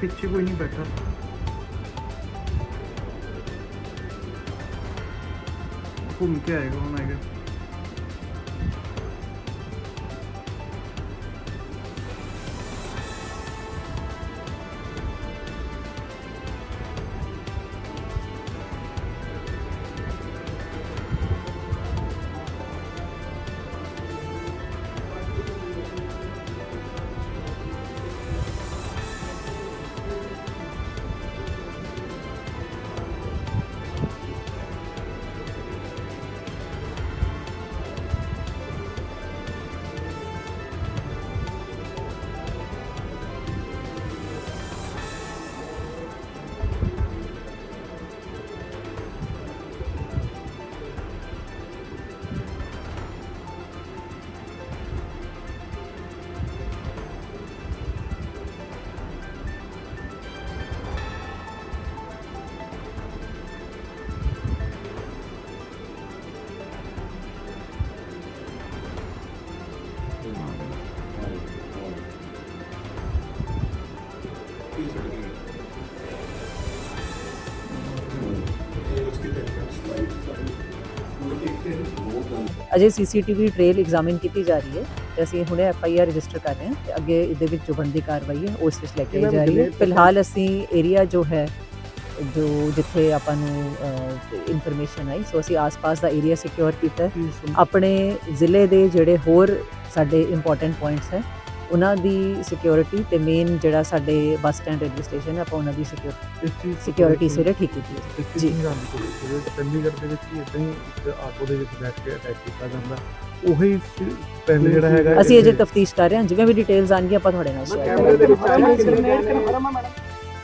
ਪਿੱਛੇ ਕੋਈ ਨਹੀਂ ਬੈਠਾ। ਘੁੰਮ ਕੇ ਆਏਗਾ ਹੁਣ ਆਏਗਾ ਅਜੇ ਸੀਸੀਟੀਵੀ ਟ੍ਰੇਲ ਐਗਜ਼ਾਮਿਨ ਕੀਤੀ ਜਾ ਰਹੀ ਹੈ ਤੇ ਅਸੀਂ ਹੁਣੇ ਐਫ ਆਈ ਆਰ ਰਜਿਸਟਰ ਕਰ ਰਹੇ ਹਾਂ ਤੇ ਅੱਗੇ ਇਹਦੇ ਵਿੱਚ ਜੋ ਬਣਦੀ ਕਾਰਵਾਈ ਹੈ ਉਸ ਵਿੱਚ ਲੈ ਕੇ ਜਾ ਰਹੀ ਹੈ। ਫਿਲਹਾਲ ਅਸੀਂ ਏਰੀਆ ਜੋ ਹੈ ਜੋ ਜਿੱਥੇ ਆਪਾਂ ਨੂੰ ਇਨਫੋਰਮੇਸ਼ਨ ਆਈ ਸੋ ਅਸੀਂ ਆਸ-ਪਾਸ ਦਾ ਏਰੀਆ ਸਿਕਿਉਰ ਕੀਤਾ ਆਪਣੇ ਜ਼ਿਲ੍ਹੇ ਦੇ ਜਿਹੜੇ ਹੋਰ ਸਾਡੇ ਇੰਪੋਰਟੈਂਟ ਪੁਆਇੰਟਸ ਹੈ ਉਹਨਾਂ ਦੀ ਸਿਕਿਉਰਿਟੀ ਤੇ ਮੇਨ ਜਿਹੜਾ ਸਾਡੇ ਬੱਸ ਸਟੈਂਡ ਰੇਲਵੇ ਸਟੇਸ਼ਨ ਹੈ ਆਪਾਂ ਉਹਨਾਂ ਦੀ ਸਿਕਿਉਰਿਟੀ ਸਿਰੇ ਠੀਕ ਕੀਤੀ ਹੈ ਜੀ। ਚੰਡੀਗੜ੍ਹ ਦੇ ਵਿੱਚ ਵੀ ਇਦਾਂ ਹੀ ਇੱਕ ਆਟੋ ਦੇ ਵਿੱਚ ਬੈਠ ਕੇ ਅਟੈਕ ਕੀਤਾ ਜਾਂਦਾ ਉਹੀ ਪਿੰਡ ਜਿਹੜਾ ਹੈਗਾ ਅਸੀਂ ਅਜੇ ਤਫਤੀਸ਼ ਕਰ ਰਹੇ ਹਾਂ ਜਿਵੇਂ ਵੀ ਡਿਟੇਲਸ ਆਣਗੀਆਂ ਆਪਾਂ ਤੁਹਾਡੇ ਨਾਲ ਸ਼ੇਅਰ ਕਰਾਂਗੇ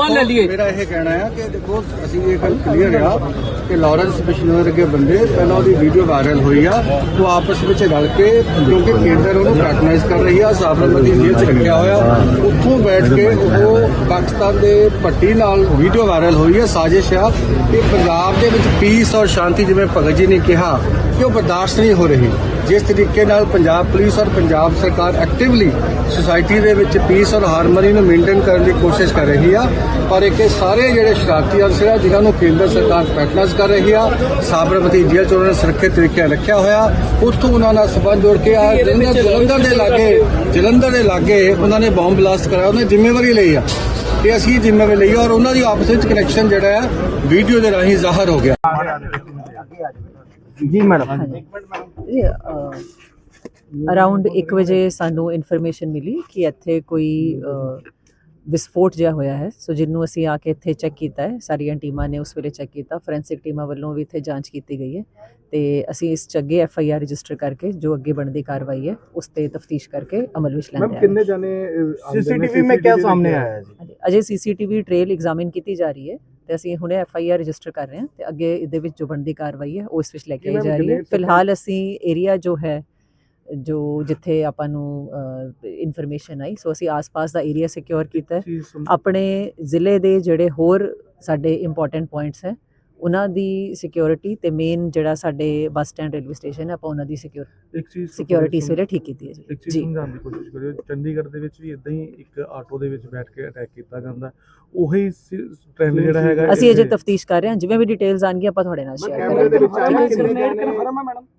ਸਵਾਲ ਲੈ ਲਈਏ। ਮੇਰਾ ਇਹ ਕਹਿਣਾ ਹੈ ਕਿ ਦੇਖੋ, ਅਸੀਂ ਇਹ ਗੱਲ ਕਲੀਅਰ ਆ ਕਿ ਲਾਰੈਂਸ ਬਿਸ਼ਨੋਰ ਅੱਗੇ ਬੰਦੇ ਪਹਿਲਾਂ ਉਹਦੀ ਵੀਡੀਓ ਵਾਇਰਲ ਹੋਈ ਆ, ਉਹ ਆਪਸ ਵਿੱਚ ਰਲ ਕੇ, ਕਿਉਂਕਿ ਕੇਂਦਰ ਉਹਨੂੰ ਪੈਟਰਨਾਈਜ਼ ਕਰ ਰਹੀ ਆ, ਸਾਬਰਮਤੀ ਜੇਲ੍ਹ 'ਚ ਰੱਖਿਆ ਹੋਇਆ। ਉੱਥੋਂ ਬੈਠ ਕੇ ਉਹ ਪਾਕਿਸਤਾਨ ਦੇ ਭੱਟੀ ਨਾਲ ਵੀਡੀਓ ਵਾਇਰਲ ਹੋਈ ਆ, ਸਾਜ਼ਿਸ਼ ਆ ਕਿ ਪੰਜਾਬ ਦੇ ਵਿੱਚ ਪੀਸ ਔਰ ਸ਼ਾਂਤੀ ਜਿਵੇਂ ਭਗਤ ਜੀ ਨੇ ਕਿਹਾ ਕਿ ਉਹ ਬਰਦਾਸ਼ਤ ਨਹੀਂ ਹੋ ਰਹੀ? ਜਿਸ ਤਰੀਕੇ ਨਾਲ ਪੰਜਾਬ ਪੁਲਿਸ ਔਰ ਪੰਜਾਬ ਸਰਕਾਰ ਐਕਟਿਵਲੀ ਸੁਸਾਇਟੀ ਦੇ ਵਿੱਚ ਪੀਸ ਔਰ ਹਾਰਮਨੀ ਨੂੰ ਮੇਨਟੇਨ ਕਰਨ ਦੀ ਕੋਸ਼ਿਸ਼ ਕਰ ਰਹੀ ਆ ਪਰ ਇੱਕ ਇਹ ਸਾਰੇ ਜਿਹੜੇ ਸ਼ਰਾਰਤੀ ਅਨਸਰ ਆ ਜਿਨ੍ਹਾਂ ਨੂੰ ਕੇਂਦਰ ਸਰਕਾਰ ਪੈਟਰਨਾਈਜ਼ ਕਰ ਰਹੀ ਆ ਸਾਬਰਮਤੀ ਜੇਲ੍ਹ ਚ ਉਹਨਾਂ ਨੇ ਸੁਰੱਖਿਅਤ ਤਰੀਕੇ ਰੱਖਿਆ ਹੋਇਆ ਉੱਥੋਂ ਉਹਨਾਂ ਨਾਲ ਸਬੰਧ ਜੋੜ ਕੇ ਆ ਜਲੰਧਰ ਦੇ ਲਾਗੇ ਜਲੰਧਰ ਦੇ ਲਾਗੇ ਉਹਨਾਂ ਨੇ ਬੰਬ ਬਲਾਸਟ ਕਰਾਇਆ ਉਹਨੇ ਜ਼ਿੰਮੇਵਾਰੀ ਲਈ ਆ। ਤੇ ਅਸੀਂ ਇਹ ਜ਼ਿੰਮੇਵਾਰੀ ਲਈ ਆ ਔਰ ਉਹਨਾਂ ਦੀ ਆਪਸ ਵਿੱਚ ਕਨੈਕਸ਼ਨ ਜਿਹੜਾ ਹੈ ਵੀਡੀਓ ਦੇ ਰਾਹੀਂ ਜ਼ਾਹਰ ਹੋ ਗਿਆ। ਜੀ ਮੈਡਮ। ਅਰਾਊਂਡ 1 ਵਜੇ ਸਾਨੂੰ ਇਨਫੋਰਮੇਸ਼ਨ ਮਿਲੀ ਕਿ ਇੱਥੇ ਕੋਈ ਵਿਸਫੋਟ ਜਿਹਾ ਹੋਇਆ ਹੈ। ਸੋ ਜਿੰਨੂੰ ਅਸੀਂ ਆ ਕੇ ਇੱਥੇ ਚੈੱਕ ਕੀਤਾ ਹੈ ਸਾਰੀਆਂ ਟੀਮਾਂ ਨੇ ਉਸ ਵੇਲੇ ਚੈੱਕ ਕੀਤਾ। ਫੋਰੈਂਸਿਕ ਟੀਮਾਂ ਵੱਲੋਂ ਵੀ ਇੱਥੇ ਜਾਂਚ ਕੀਤੀ ਗਈ ਹੈ। ਤੇ ਅਸੀਂ ਇਸ ਚੱਗੇ ਐਫ ਆਈ ਆਰ ਰਜਿਸਟਰ ਕਰਕੇ ਜੋ ਅੱਗੇ ਬਣਦੀ ਕਾਰਵਾਈ ਹੈ ਉਸ ਤੇ ਤਫਤੀਸ਼ ਕਰਕੇ ਅਮਲ ਵਿੱਚ ਲੈਂਦੇ ਹਾਂ। ਕਿੰਨੇ ਜਾਨੇ ਸੀਸੀਟੀਵੀ ਮੇਂ ਕੀ ਸਾਹਮਣੇ ਆਇਆ ਹੈ ਜੀ? ਅਜੇ ਸੀਸੀਟੀਵੀ ਟ੍ਰੇਲ ਐਗਜ਼ਾਮਿਨ ਕੀਤੀ ਜਾ ਰਹੀ ਹੈ। ਤੇ ਅਸੀਂ ਹੁਣੇ ਐਫ ਆਈ ਆਰ ਰਜਿਸਟਰ ਕਰ ਰਹੇ ਹਾਂ ਤੇ ਅੱਗੇ ਇਹਦੇ ਵਿੱਚ ਜੋ ਬਣਦੀ ਕਾਰਵਾਈ ਹੈ ਉਸ ਵਿੱਚ ਲੈ ਕੇ ਜਾ ਰਹੀ ਹੈ। ਫਿਲਹਾਲ ਅਸੀਂ ਏਰੀਆ ਜੋ ਹੈ ਜੋ ਜਿੱਥੇ ਆਪਾਂ ਨੂੰ ਇਨਫੋਰਮੇਸ਼ਨ ਆਈ ਸੋ ਅਸੀਂ ਆਸ-ਪਾਸ ਦਾ ਏਰੀਆ ਸਿਕਿਉਰ ਕੀਤਾ ਆਪਣੇ ਜ਼ਿਲ੍ਹੇ ਦੇ ਜਿਹੜੇ ਹੋਰ ਸਾਡੇ ਇੰਪੋਰਟੈਂਟ ਪੁਆਇੰਟਸ ਹੈ ਉਹਨਾਂ ਦੀ ਸਿਕਿਉਰਿਟੀ ਤੇ ਮੇਨ ਜਿਹੜਾ ਸਾਡੇ ਬੱਸ ਸਟੈਂਡ ਰੇਲਵੇ ਸਟੇਸ਼ਨ ਹੈ ਆਪਾਂ ਉਹਨਾਂ ਦੀ ਸਿਕਿਉਰ ਇੱਕ ਚੀਜ਼ ਸਿਕਿਉਰਿਟੀ ਸਵੇਰੇ ਠੀਕ ਕੀਤੀ ਹੈ ਇੱਕ ਜੀ ਚੀਜ਼ ਜੀ ਸਮਝਾਉਣ ਦੀ ਕੋਸ਼ਿਸ਼ ਕਰਿਓ ਚੰਡੀਗੜ੍ਹ ਦੇ ਵਿੱਚ ਵੀ ਇਦਾਂ ਹੀ ਇੱਕ ਆਟੋ ਦੇ ਵਿੱਚ ਬੈਠ ਕੇ ਅਟੈਕ ਕੀਤਾ ਜਾਂਦਾ ਉਹੀ ਟ੍ਰੈਂਡ ਜਿਹੜਾ ਹੈਗਾ ਅਸੀਂ ਅਜੇ ਤਫਤੀਸ਼ ਕਰ ਰਹੇ ਹਾਂ ਜਿਵੇਂ ਵੀ ਡਿਟੇਲਸ ਆਣਗੀਆਂ ਆਪਾਂ ਤੁਹਾਡੇ ਨਾਲ ਸ਼ੇਅਰ ਕੈਮਰੇ ਦੇ ਵਿੱਚ ਕਰਾਂਗੇ